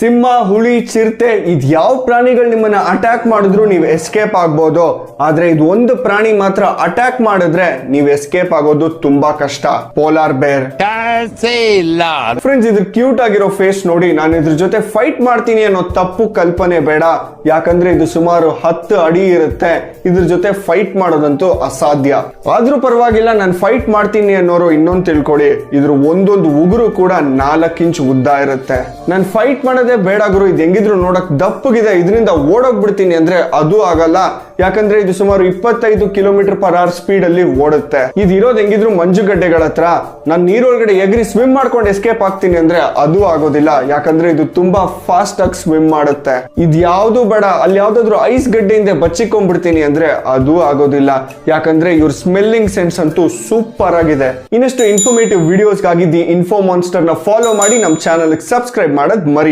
ಸಿಂಹ ಹುಳಿ ಚಿರತೆ ಇದು ಯಾವ ಪ್ರಾಣಿಗಳು ನಿಮ್ಮನ್ನ ಅಟ್ಯಾಕ್ ಮಾಡಿದ್ರು ನೀವು ಎಸ್ಕೇಪ್ ಆಗ್ಬೋದು. ಆದ್ರೆ ಇದು ಒಂದು ಪ್ರಾಣಿ ಮಾತ್ರ ಅಟ್ಯಾಕ್ ಮಾಡಿದ್ರೆ ನೀವು ಎಸ್ಕೇಪ್ ಆಗೋದು ತುಂಬಾ ಕಷ್ಟ. ಪೋಲಾರ್ ಬೇರ್ ಇಲ್ಲ ಫ್ರೆಂಡ್ಸ್ ಇದ್ರ ಕ್ಯೂಟ್ ಆಗಿರೋ ಫೇಸ್ ನೋಡಿ ನಾನು ಇದ್ರ ಜೊತೆ ಫೈಟ್ ಮಾಡ್ತೀನಿ ಅನ್ನೋ ತಪ್ಪು ಕಲ್ಪನೆ ಬೇಡ. ಯಾಕಂದ್ರೆ ಇದು ಸುಮಾರು ಹತ್ತು ಅಡಿ ಇರುತ್ತೆ. ಇದ್ರ ಜೊತೆ ಫೈಟ್ ಮಾಡೋದಂತೂ ಅಸಾಧ್ಯ. ಆದ್ರೂ ಪರವಾಗಿಲ್ಲ ನಾನು ಫೈಟ್ ಮಾಡ್ತೀನಿ ಅನ್ನೋರು ಇನ್ನೊಂದು ತಿಳ್ಕೊಳ್ಳಿ. ಇದ್ರ ಒಂದೊಂದು ಉಗುರು ಕೂಡ ನಾಲ್ಕು ಇಂಚ್ ಉದ್ದ ಇರುತ್ತೆ. ನಾನು ಫೈಟ್ ಮಾಡೋದೇ ಬೇಡ ಗುರು. ಇದು ಹೆಂಗಿದ್ರು ನೋಡಕ್ ದಪ್ಪಗಿದೆ. ಇದರಿಂದ ಓಡೋಗ್ಬಿಡ್ತೀನಿ ಅಂದ್ರೆ ಅದು ಆಗಲ್ಲ. ಯಾಕಂದ್ರೆ ಇದು ಸುಮಾರು ಇಪ್ಪತ್ತೈದು ಕಿಲೋಮೀಟರ್ ಪರ್ ಅವರ್ ಸ್ಪೀಡ್ ಅಲ್ಲಿ ಓಡುತ್ತೆ. ಇದು ಇರೋದ್ ಹೆಂಗಿದ್ರು ಮಂಜುಗಡ್ಡೆಗಳ ಹತ್ರ. ನಾನು ನೀರೊಳಗಡೆ ಎಗ್ರಿ ಸ್ವಿಮ್ ಮಾಡ್ಕೊಂಡು ಎಸ್ಕೇಪ್ ಆಗ್ತೀನಿ ಅಂದ್ರೆ ಅದು ಆಗೋದಿಲ್ಲ. ಯಾಕಂದ್ರೆ ಇದು ತುಂಬಾ ಫಾಸ್ಟ್ ಆಗಿ ಸ್ವಿಮ್ ಮಾಡುತ್ತೆ. ಇದು ಯಾವ್ದು ಬೇಡ. ಅಲ್ಲಿ ಯಾವ್ದಾದ್ರು ಐಸ್ ಗಡ್ಡೆಯಿಂದ ಬಚ್ಚಿಕೊಂಡ್ಬಿಡ್ತೀನಿ ಅಂದ್ರೆ ಅದು ಆಗೋದಿಲ್ಲ. ಯಾಕಂದ್ರೆ ಇವ್ರ ಸ್ಮೆಲ್ಲಿಂಗ್ ಸೆನ್ಸ್ ಅಂತೂ ಸೂಪರ್ ಆಗಿದೆ. ಇನ್ನಷ್ಟು ಇನ್ಫಾರ್ಮೇಟಿವ್ ವಿಡಿಯೋಸ್ಗಾಗಿ ದಿ ಇನ್ಫೋ ಮಾನ್ಸ್ಟರ್ನ ಫಾಲೋ ಮಾಡಿ ನಮ್ಮ ಚಾನಲ್ ಸಬ್ಸ್ಕ್ರೈಬ್ ಮಾಡೋದ್ ಮರಿ